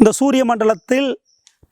இந்த சூரிய மண்டலத்தில்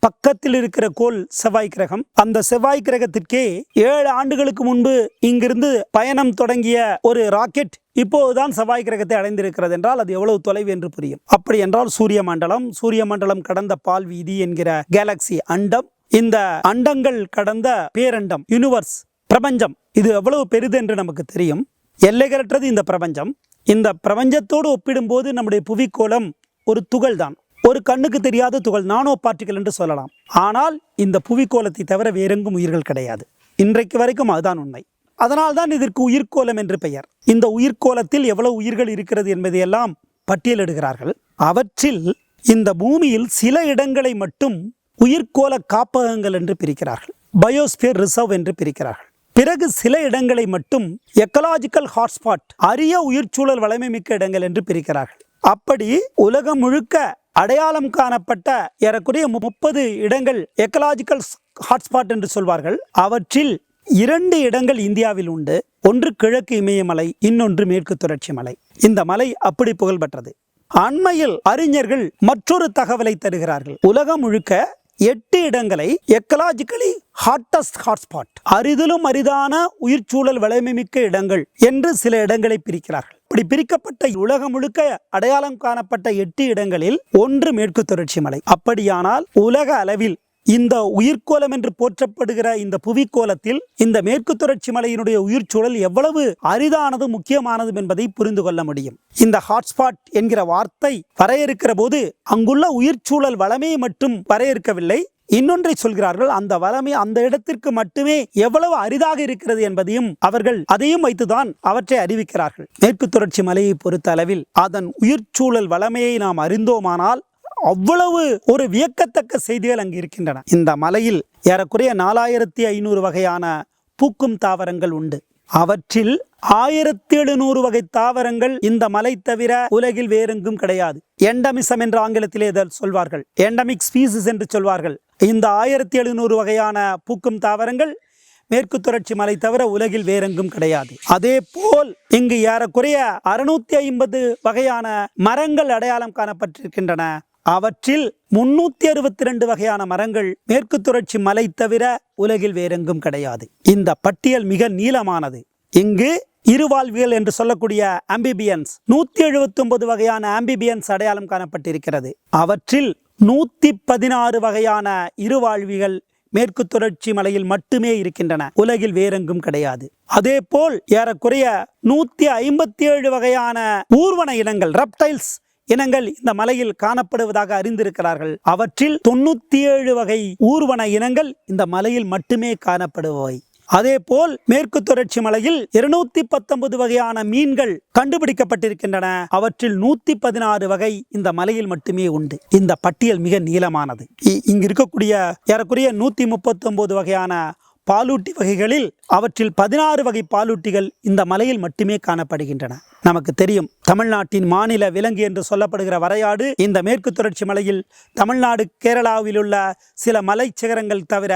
பக்கத்தில் இருக்கிற கோள் செவ்வாய் கிரகம். அந்த செவ்வாய் கிரகத்திற்கே ஏழு ஆண்டுகளுக்கு முன்பு இங்கிருந்து பயணம் தொடங்கிய ஒரு ராக்கெட் இப்போதுதான் செவ்வாய் கிரகத்தை அடைந்திருக்கிறது என்றால் அது எவ்வளவு தொலைவு என்று புரியும். அப்படி என்றால் சூரிய மண்டலம் சூரிய மண்டலம் கடந்த பால் வீதி என்கிற கேலக்சி அண்டம். இந்த அண்டங்கள் கடந்த பேரண்டம் யூனிவர்ஸ் பிரபஞ்சம் இது எவ்வளவு பெரிது என்று நமக்கு தெரியும். எல்லைகளற்றது இந்த பிரபஞ்சம். இந்த பிரபஞ்சத்தோடு ஒப்பிடும்போது நம்முடைய புவிக்கோளம் ஒரு துகள் தான் ஒரு கண்ணுக்கு தெரியாத துகள் நானோ பார்ட்டிகள் என்று சொல்லலாம். ஆனால் இந்த புவிக்கோலத்தை தவிர வேறெங்கும் உயிர்கள் கிடையாது. இன்றைக்கு வரைக்கும் அதுதான் உண்மை. அதனால்தான் இதற்கு உயிர்கோலம் என்று பெயர். இந்த உயிர்கோலத்தில் எவ்வளவு உயிர்கள் இருக்கிறது என்பதையெல்லாம் பட்டியலிடுகிறார்கள். அவற்றில் இந்த பூமியில் சில இடங்களை மட்டும் உயிர்கோல காப்பகங்கள் என்று பிரிக்கிறார்கள். பயோஸ்பியர் ரிசர்வ் என்று பிரிக்கிறார்கள். பிறகு சில இடங்களை மட்டும் எக்கலாஜிக்கல் ஹாட்ஸ்பாட் அரிய உயிர்ச்சூழல் வளமை மிக்க இடங்கள் என்று பிரிக்கிறார்கள். அப்படி உலகம் முழுக்க அடையாளம் காணப்பட்ட ஏறக்குறைய முப்பது இடங்கள் எக்கலாஜிக்கல் ஹாட்ஸ்பாட் என்று சொல்வார்கள். அவற்றில் இரண்டு இடங்கள் இந்தியாவில் உண்டு. ஒன்று கிழக்கு இமயமலை இன்னொன்று மேற்கு தொடர்ச்சி மலை. இந்த மலை அப்படி புகழ்பெற்றது. அண்மையில் அறிஞர்கள் மற்றொரு தகவலை தருகிறார்கள். உலகம் முழுக்க எட்டு இடங்களை எக்கலாஜிக்கலி ஹாட்டஸ்ட் ஹாட்ஸ்பாட் அரிதிலும் அரிதான உயிர்ச்சூழல் வளமைமிக்க இடங்கள் என்று சில இடங்களை பிரிக்கிறார்கள். இப்படி பிரிக்கப்பட்ட உலகம் முழுக்க அடையாளம் காணப்பட்ட எட்டு இடங்களில் ஒன்று மேற்கு தொடர்ச்சி மலை. அப்படியானால் உலக அளவில் இந்த உயிர்கோலம் என்று போற்றப்படுகிற இந்த புவிக்கோலத்தில் இந்த மேற்கு தொடர்ச்சி மலையினுடைய உயிர்ச்சூழல் எவ்வளவு அரிதானது முக்கியமானது என்பதை புரிந்து கொள்ள முடியும். இந்த ஹாட்ஸ்பாட் என்கிற வார்த்தை வரையறுக்கிற போது அங்குள்ள உயிர்ச்சூழல் வளமையை மட்டும் வரையறுக்கவில்லை. இன்னொன்றை சொல்கிறார்கள் அந்த வளமை அந்த இடத்திற்கு மட்டுமே எவ்வளவு அரிதாக இருக்கிறது என்பதையும் அவர்கள் அதையும் வைத்துதான் அவற்றை அறிவிக்கிறார்கள். மேற்கு தொடர்ச்சி மலையை பொறுத்த அளவில் அதன் உயிர்ச்சூழல் வளமையை நாம் அறிந்தோமானால் அவ்வளவு ஒரு வியக்கத்தக்க செய்திகள் அங்கு இருக்கின்றன. இந்த மலையில் ஏறக்குறைய நாலாயிரத்தி ஐநூறு வகையான பூக்கும் தாவரங்கள் உண்டு. அவற்றில் ஆயிரத்தி எழுநூறு வகை தாவரங்கள் இந்த மலை தவிர உலகில் வேறெங்கும் கிடையாது. எண்டமிசம் என்று ஆங்கிலத்திலே சொல்வார்கள். எண்டமிக் ஸ்பீசிஸ் என்று சொல்வார்கள். இந்த ஆயிரத்தி எழுநூறு வகையான பூக்கும் தாவரங்கள் மேற்கு தொடர்ச்சி மலை தவிர உலகில் வேறெங்கும் கிடையாது. அதே போல் இங்கு ஏறக்குறைய அறுநூத்தி ஐம்பது வகையான மரங்கள் அடையாளம் காணப்பட்டிருக்கின்றன. அவற்றில் முன்னூத்தி அறுபத்தி ரெண்டு வகையான மரங்கள் மேற்கு தொடர்ச்சி மலை தவிர உலகில் வேறெங்கும் கிடையாது. இந்த பட்டியல் மிக நீளமானது. இங்கு இருவாழ்வியல் என்று சொல்லக்கூடிய ஆம்பிபியன்ஸ் நூத்தி எழுபத்தி ஒன்பது வகையான ஆம்பிபியன்ஸ் அடையாளம் காணப்பட்டிருக்கிறது. அவற்றில் நூத்தி பதினாறு வகையான இருவாழ்விகள் மேற்கு தொடர்ச்சி மலையில் மட்டுமே இருக்கின்றன. உலகில் வேறெங்கும் கிடையாது. அதே போல் ஏறக்குறைய நூத்தி ஐம்பத்தி ஏழு வகையான ஊர்வன இனங்கள் ரெப்டைல்ஸ் இனங்கள் இந்த மலையில் காணப்படுவதாக அறிந்திருக்கிறார்கள். அவற்றில் தொண்ணூத்தி ஏழு வகை ஊர்வன இனங்கள் இந்த மலையில் மட்டுமே காணப்படுபவை. அதே போல் மேற்கு தொடர்ச்சி மலையில் இருநூத்தி பத்தொன்பது வகையான மீன்கள் கண்டுபிடிக்கப்பட்டிருக்கின்றன. அவற்றில் நூத்தி பதினாறு வகை இந்த மலையில் மட்டுமே உண்டு. இந்த பட்டியல் மிக நீளமானது. இ- இங்கு இருக்கக்கூடிய ஏறக்குறைய நூத்தி முப்பத்தி வகையான பாலூட்டி வகைகளில் அவற்றில் பதினாறு வகை பாலூட்டிகள் இந்த மலையில் மட்டுமே காணப்படுகின்றன. நமக்கு தெரியும் தமிழ்நாட்டின் மாநில விலங்கு என்று சொல்லப்படுகிற வரையாடு இந்த மேற்கு தொடர்ச்சி மலையில் தமிழ்நாடு கேரளாவில் உள்ள சில மலைச் சிகரங்கள் தவிர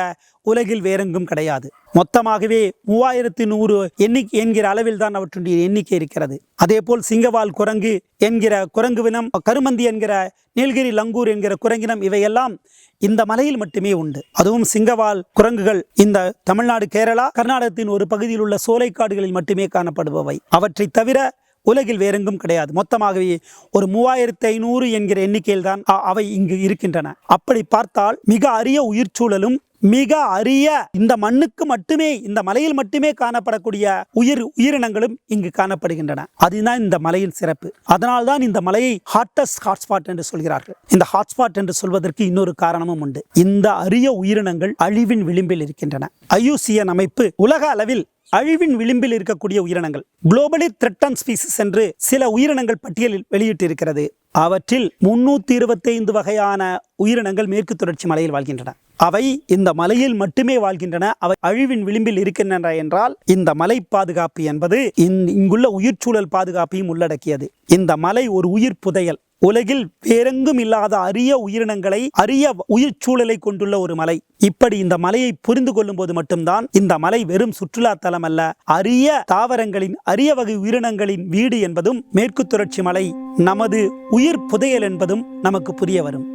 உலகில் வேறெங்கும் கிடையாது. மொத்தமாகவே மூவாயிரத்தி நூறு எண்ணிக்கை என்கிற அளவில் தான் அவற்றுடைய எண்ணிக்கை இருக்கிறது. அதே போல் சிங்கவால் குரங்கு என்கிற குரங்கு வினம் கருமந்தி என்கிற நீலகிரி லங்கூர் என்கிற குரங்கினம் இவையெல்லாம் இந்த மலையில் மட்டுமே உண்டு. அதுவும் சிங்கவால் குரங்குகள் இந்த தமிழ்நாடு கேரளா கர்நாடகத்தின் ஒரு பகுதியில் உள்ள சோலைக்காடுகளில் மட்டுமே காணப்படுபவை. அவற்றை தவிர உலகில் வேறெங்கும் கிடையாது. மொத்தமாகவே ஒரு மூவாயிரத்தி ஐநூறு என்கிற எண்ணிக்கையில் தான் அவை இங்கு இருக்கின்றன. அப்படி பார்த்தால் மிக அரிய உயிர்ச்சூழலும் மிக அரிய இந்த மண்ணுக்கு மட்டுமே இந்த மலையில் மட்டுமே காணப்படக்கூடிய உயிர் உயிரினங்களும் இங்கு காணப்படுகின்றன. அதுதான் இந்த மலையின் சிறப்பு. அதனால்தான் இந்த மலையை ஹாட்டஸ்ட் ஹாட்ஸ்பாட் என்று சொல்கிறார்கள். இந்த ஹாட்ஸ்பாட் என்று சொல்வதற்கு இன்னொரு காரணமும் உண்டு. இந்த அரிய உயிரினங்கள் அழிவின் விளிம்பில் இருக்கின்றன. ஐயூசியன் அமைப்பு உலக அளவில் அழிவின் விளிம்பில் இருக்கக்கூடிய உயிரினங்கள். குளோபலி த்ரெட்டன் ஸ்பீசிஸ் என்று சில உயிரினங்கள் பட்டியலில் வெளியிட்டிருக்கிறது. அவற்றில் முன்னூத்தி இருபத்தைந்து வகையான உயிரினங்கள் மேற்கு தொடர்ச்சி மலையில் வாழ்கின்றன. அவை இந்த மலையில் மட்டுமே வாழ்கின்றன. அவை அழிவின் விளிம்பில் இருக்கின்றன என்றால் இந்த மலை பாதுகாப்பு என்பது இங்குள்ள உயிர்ச்சூழல் பாதுகாப்பையும் உள்ளடக்கியது. இந்த மலை ஒரு உயிர் புதையல். உலகில் வேறெங்கும் இல்லாத அரிய உயிரினங்களை அரிய உயிர் சூழலை கொண்டுள்ள ஒரு மலை. இப்படி இந்த மலையை புரிந்து கொள்ளும் போது மட்டும்தான் இந்த மலை வெறும் சுற்றுலா தலம் அல்ல அரிய தாவரங்களின் அரிய வகை உயிரினங்களின் வீடு என்பதும் மேற்கு தொடர்ச்சி மலை நமது உயிர் புதையல் என்பதும் நமக்கு புரிய வரும்.